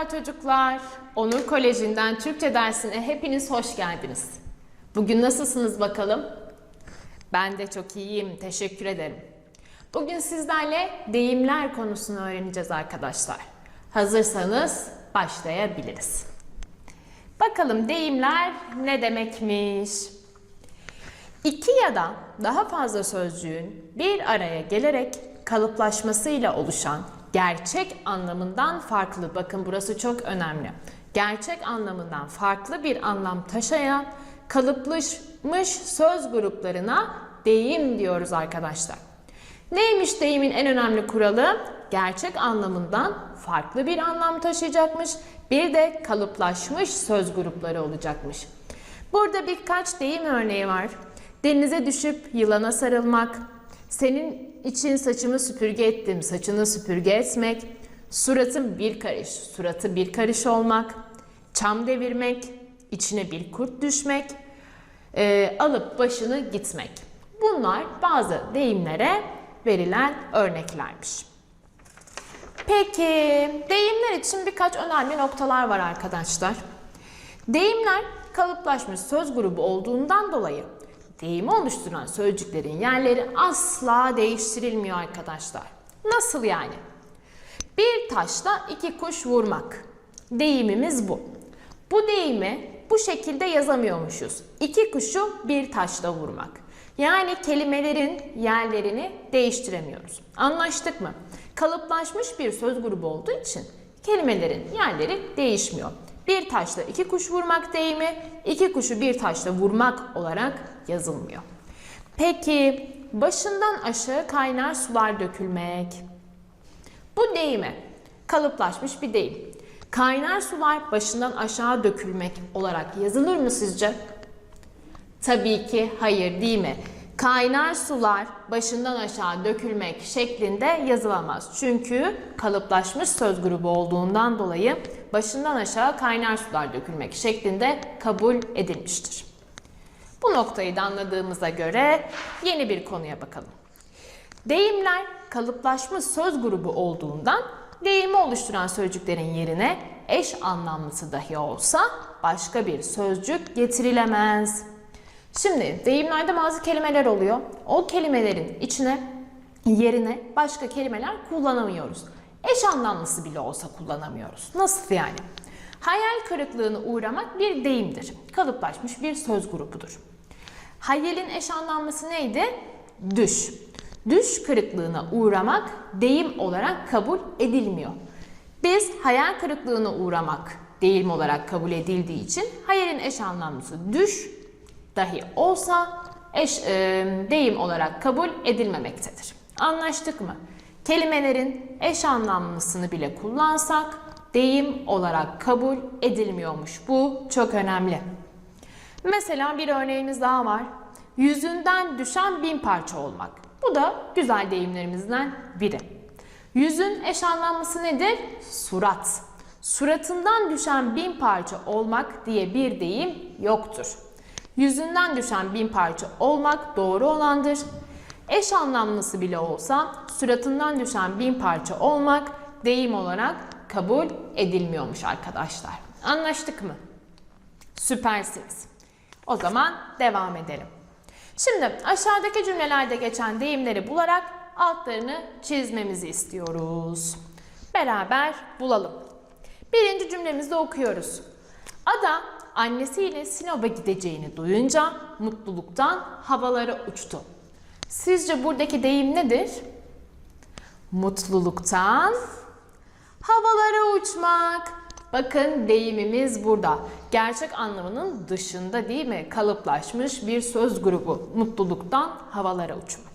Merhaba çocuklar. Onur Koleji'nden Türkçe dersine hepiniz hoş geldiniz. Bugün nasılsınız bakalım? Ben de çok iyiyim. Teşekkür ederim. Bugün sizlerle deyimler konusunu öğreneceğiz arkadaşlar. Hazırsanız başlayabiliriz. Bakalım deyimler ne demekmiş? İki ya da daha fazla sözcüğün bir araya gelerek kalıplaşmasıyla oluşan gerçek anlamından farklı, bakın burası çok önemli. Gerçek anlamından farklı bir anlam taşıyan kalıplaşmış söz gruplarına deyim diyoruz arkadaşlar. Neymiş deyimin en önemli kuralı? Gerçek anlamından farklı bir anlam taşıyacakmış. Bir de kalıplaşmış söz grupları olacakmış. Burada birkaç deyim örneği var. Denize düşüp yılana sarılmak, senin için saçımı süpürge ettim, saçını süpürge etmek, suratım bir karış, suratı bir karış olmak, çam devirmek, içine bir kurt düşmek, e, alıp başını gitmek. Bunlar bazı deyimlere verilen örneklermiş. Peki, deyimler için birkaç önemli noktalar var arkadaşlar. Deyimler kalıplaşmış söz grubu olduğundan dolayı deyimi oluşturan sözcüklerin yerleri asla değiştirilmiyor arkadaşlar. Nasıl yani? Bir taşla iki kuş vurmak. Deyimimiz bu. Bu deyimi bu şekilde yazamıyormuşuz. İki kuşu bir taşla vurmak. Yani kelimelerin yerlerini değiştiremiyoruz. Anlaştık mı? Kalıplaşmış bir söz grubu olduğu için kelimelerin yerleri değişmiyor. Bir taşla iki kuş vurmak deyimi, iki kuşu bir taşla vurmak olarak yazılmıyor. Peki başından aşağı kaynar sular dökülmek. Bu deyime kalıplaşmış bir deyim. Kaynar sular başından aşağı dökülmek olarak yazılır mı sizce? Tabii ki hayır değil mi? Kaynar sular başından aşağı dökülmek şeklinde yazılamaz. Çünkü kalıplaşmış söz grubu olduğundan dolayı başından aşağı kaynar sular dökülmek şeklinde kabul edilmiştir. Bu noktayı da anladığımıza göre yeni bir konuya bakalım. Deyimler kalıplaşmış söz grubu olduğundan deyimi oluşturan sözcüklerin yerine eş anlamlısı dahi olsa başka bir sözcük getirilemez. Şimdi deyimlerde bazı kelimeler oluyor. O kelimelerin içine yerine başka kelimeler kullanamıyoruz. Eş anlamlısı bile olsa kullanamıyoruz. Nasıl yani? Hayal kırıklığına uğramak bir deyimdir. Kalıplaşmış bir söz grubudur. Hayalin eş anlamlısı neydi? Düş. Düş kırıklığına uğramak deyim olarak kabul edilmiyor. Biz hayal kırıklığına uğramak deyim olarak kabul edildiği için hayalin eş anlamlısı düş dahi olsa eş, e, deyim olarak kabul edilmemektedir. Anlaştık mı? Kelimelerin eş anlamlısını bile kullansak deyim olarak kabul edilmiyormuş. Bu çok önemli. Mesela bir örneğimiz daha var. Yüzünden düşen bin parça olmak. Bu da güzel deyimlerimizden biri. Yüzün eş anlamlısı nedir? Surat. Suratından düşen bin parça olmak diye bir deyim yoktur. Yüzünden düşen bin parça olmak doğru olandır. Eş anlamlısı bile olsa suratından düşen bin parça olmak deyim olarak kabul edilmiyormuş arkadaşlar. Anlaştık mı? Süpersiniz. O zaman devam edelim. Şimdi aşağıdaki cümlelerde geçen deyimleri bularak altlarını çizmemizi istiyoruz. Beraber bulalım. Birinci cümlemizde okuyoruz. Ada annesiyle Sinop'a gideceğini duyunca mutluluktan havalara uçtu. Sizce buradaki deyim nedir? Mutluluktan havalara uçmak. Bakın deyimimiz burada. Gerçek anlamının dışında değil mi? Kalıplaşmış bir söz grubu. Mutluluktan havalara uçmak.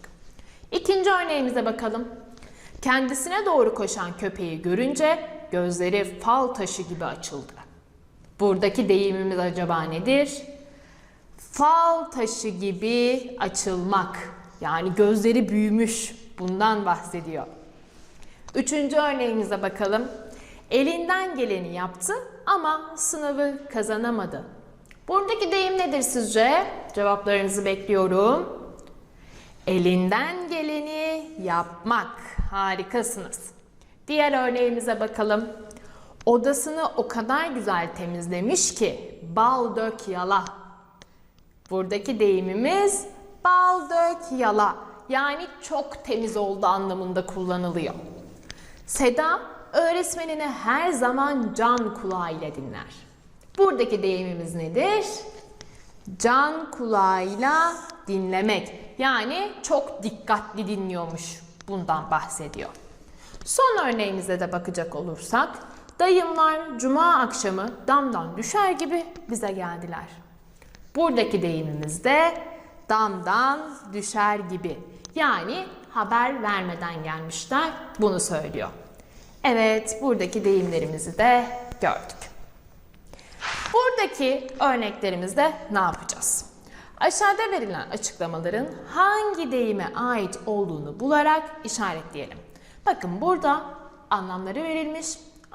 İkinci örneğimize bakalım. Kendisine doğru koşan köpeği görünce gözleri fal taşı gibi açıldı. Buradaki deyimimiz acaba nedir? Fal taşı gibi açılmak. Yani gözleri büyümüş. Bundan bahsediyor. Üçüncü örneğimize bakalım. Elinden geleni yaptı ama sınavı kazanamadı. Buradaki deyim nedir sizce? Cevaplarınızı bekliyorum. Elinden geleni yapmak. Harikasınız. Diğer örneğimize bakalım. Odasını o kadar güzel temizlemiş ki bal dök yala. Buradaki deyimimiz bal dök yala. Yani çok temiz oldu anlamında kullanılıyor. Seda öğretmenini her zaman can kulağıyla dinler. Buradaki deyimimiz nedir? Can kulağıyla dinlemek. Yani çok dikkatli dinliyormuş. Bundan bahsediyor. Son örneğimize de bakacak olursak, dayımlar cuma akşamı damdan düşer gibi bize geldiler. Buradaki deyimimiz de damdan düşer gibi. Yani haber vermeden gelmişler bunu söylüyor. Evet, buradaki deyimlerimizi de gördük. Buradaki örneklerimizde ne yapacağız? Aşağıda verilen açıklamaların hangi deyime ait olduğunu bularak işaretleyelim. Bakın burada anlamları verilmiş.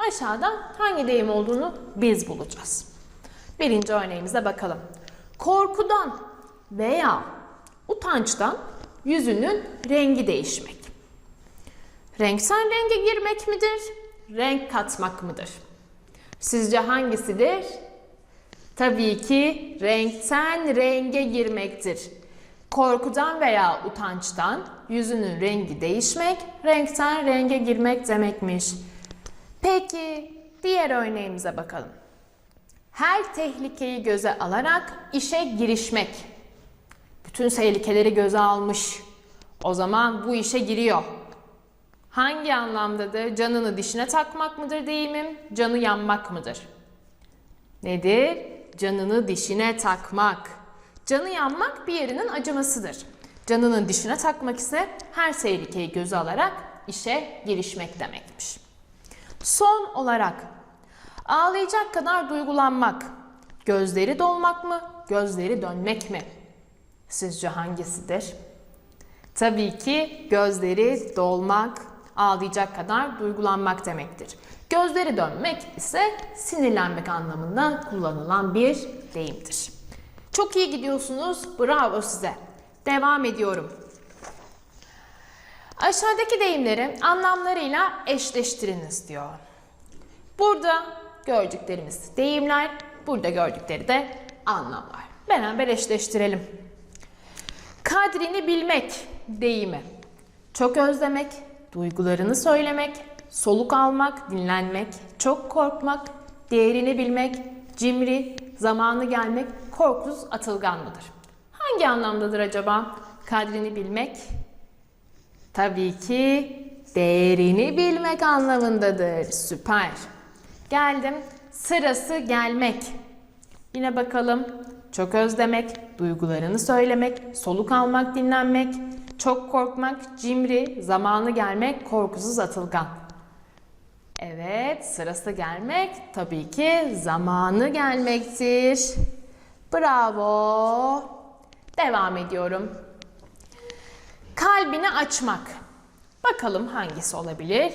Aşağıda hangi deyim olduğunu biz bulacağız. Birinci örneğimize bakalım. Korkudan veya utançtan yüzünün rengi değişmek. Renksel renge girmek midir? Renk katmak mıdır? Sizce hangisidir? Tabii ki renkten renge girmektir. Korkudan veya utançtan yüzünün rengi değişmek, renkten renge girmek demekmiş. Peki diğer örneğimize bakalım. Her tehlikeyi göze alarak işe girişmek. Bütün tehlikeleri göze almış. O zaman bu işe giriyor. Hangi anlamdadır? Canını dişine takmak mıdır deyimim? Canı yanmak mıdır? Nedir? Canını dişine takmak. Canı yanmak bir yerinin acımasıdır. Canının dişine takmak ise her tehlikeyi göze alarak işe girişmek demekmiş. Son olarak ağlayacak kadar duygulanmak. Gözleri dolmak mı, gözleri dönmek mi? Sizce hangisidir? Tabii ki gözleri dolmak, ağlayacak kadar duygulanmak demektir. Gözleri dönmek ise sinirlenmek anlamında kullanılan bir deyimdir. Çok iyi gidiyorsunuz. Bravo size. Devam ediyorum. Aşağıdaki deyimleri anlamlarıyla eşleştiriniz diyor. Burada gördüklerimiz deyimler, burada gördükleri de anlamlar. Beraber eşleştirelim. Kadrini bilmek deyimi. Çok özlemek, duygularını söylemek, soluk almak, dinlenmek, çok korkmak, değerini bilmek, cimri, zamanı gelmek, korkusuz, atılgan mıdır? Hangi anlamdadır acaba? Kadrini bilmek, tabii ki değerini bilmek anlamındadır. Süper. Geldim. Sırası gelmek. Yine bakalım. Çok özlemek, duygularını söylemek, soluk almak, dinlenmek, çok korkmak, cimri, zamanı gelmek, korkusuz, atılgan. Evet, sırası gelmek tabii ki zamanı gelmektir. Bravo. Devam ediyorum. Kalbini açmak. Bakalım hangisi olabilir?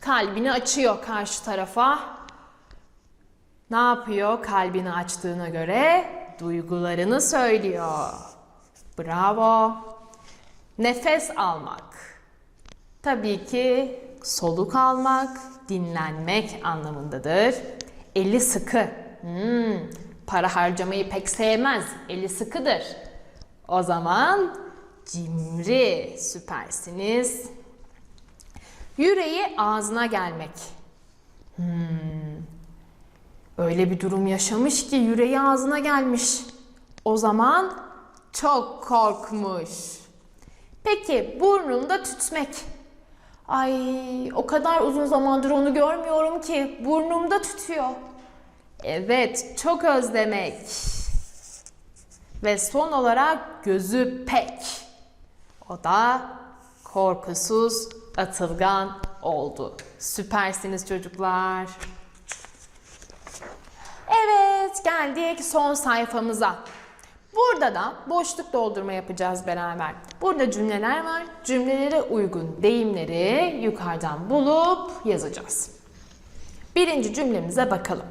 Kalbini açıyor karşı tarafa. Ne yapıyor kalbini açtığına göre? Duygularını söylüyor. Bravo. Nefes almak. Tabii ki soluk almak, dinlenmek anlamındadır. Eli sıkı. Hmm, para harcamayı pek sevmez. Eli sıkıdır. O zaman cimri. Süpersiniz. Yüreği ağzına gelmek. Hmm, öyle bir durum yaşamış ki yüreği ağzına gelmiş. O zaman çok korkmuş. Peki burnunda tütmek. Ay o kadar uzun zamandır onu görmüyorum ki burnumda tütüyor. Evet çok özlemek. Ve son olarak gözü pek. O da korkusuz, atılgan oldu. Süpersiniz çocuklar. Evet geldik son sayfamıza. Burada da boşluk doldurma yapacağız beraber. Burada cümleler var. Cümlelere uygun deyimleri yukarıdan bulup yazacağız. Birinci cümlemize bakalım.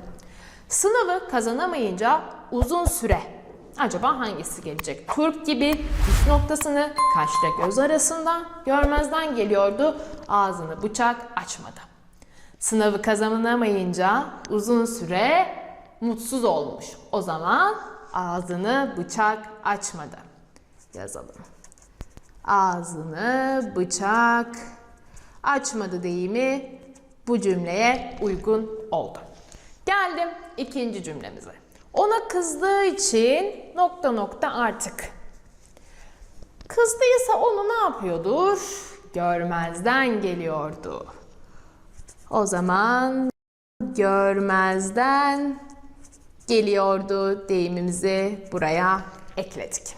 Sınavı kazanamayınca uzun süre. Acaba hangisi gelecek? Turp gibi püf noktasını kaşla göz arasında görmezden geliyordu. Ağzını bıçak açmadı. Sınavı kazanamayınca uzun süre mutsuz olmuş. O zaman ağzını bıçak açmadı. Yazalım. Ağzını bıçak açmadı deyimi bu cümleye uygun oldu. Geldim ikinci cümlemize. Ona kızdığı için nokta nokta artık. Kızdıysa onu ne yapıyordur? Görmezden geliyordu. O zaman görmezden geliyordu deyimimizi buraya ekledik.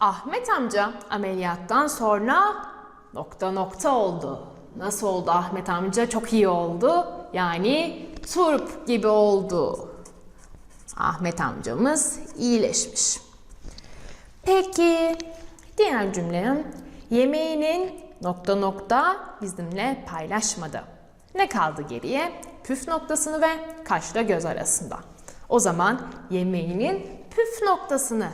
Ahmet amca ameliyattan sonra nokta nokta oldu. Nasıl oldu Ahmet amca? Çok iyi oldu. Yani turp gibi oldu. Ahmet amcamız iyileşmiş. Peki diğer cümlem yemeğinin nokta nokta bizimle paylaşmadı. Ne kaldı geriye? Püf noktasını ve kaşla göz arasında. O zaman yemeğinin püf noktasını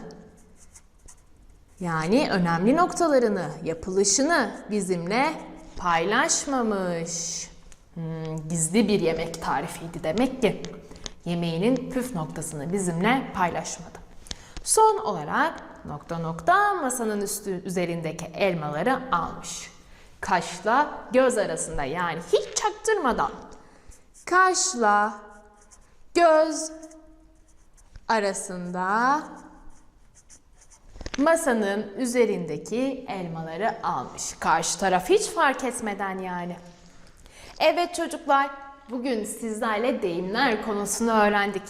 yani önemli noktalarını, yapılışını bizimle paylaşmamış. Hmm, gizli bir yemek tarifiydi demek ki. Yemeğinin püf noktasını bizimle paylaşmadı. Son olarak nokta nokta masanın üstü üzerindeki elmaları almış. Kaşla göz arasında yani hiç çaktırmadan kaşla göz arasında masanın üzerindeki elmaları almış. Karşı taraf hiç fark etmeden yani. Evet çocuklar, bugün sizlerle deyimler konusunu öğrendik.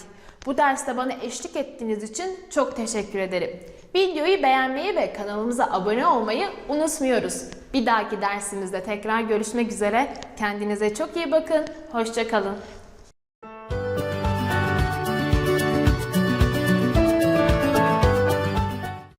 Bu derste bana eşlik ettiğiniz için çok teşekkür ederim. Videoyu beğenmeyi ve kanalımıza abone olmayı unutmuyoruz. Bir dahaki dersimizde tekrar görüşmek üzere. Kendinize çok iyi bakın. Hoşçakalın.